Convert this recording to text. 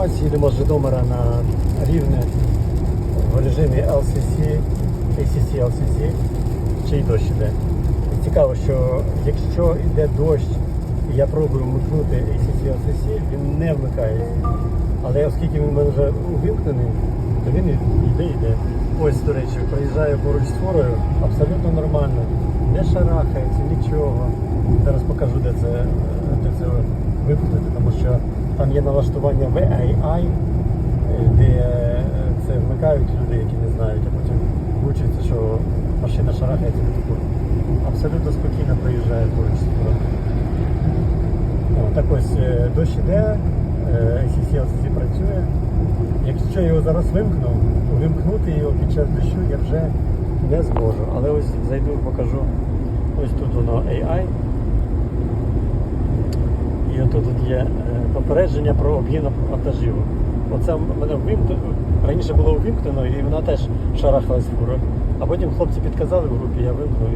Ось їдемо з Житомира на Рівне в режимі LCC, ACC LCC, чи й дощ іде. Цікаво, що якщо йде дощ, і я пробую вмикнути ACC LCC, він не вмикається. Але оскільки він мене вже увімкнений, то він йде, йде. Ось, до речі, проїжджаю поруч з форою, абсолютно нормально. Не шарахається, нічого. Зараз покажу, де це, де це вимкнути, тому що там є налаштування VAI, е, де е, це вмикають люди, які не знають, а потім вчаться, що машина шарахається від таку. Абсолютно спокійно проїжджає поруч. О, Так ось е, дощ іде, е, ACC працює. Якщо його зараз вимкну, увімкнути його під час дощу я вже не зможу. Але ось зайду і покажу. Ось тут воно AI. І тут є е, попередження про об'єм вантажів. Оце в мене вимкнено, раніше було увімкнено і вона теж шарахалась фура. А потім хлопці підказали в групі, я вимкнув.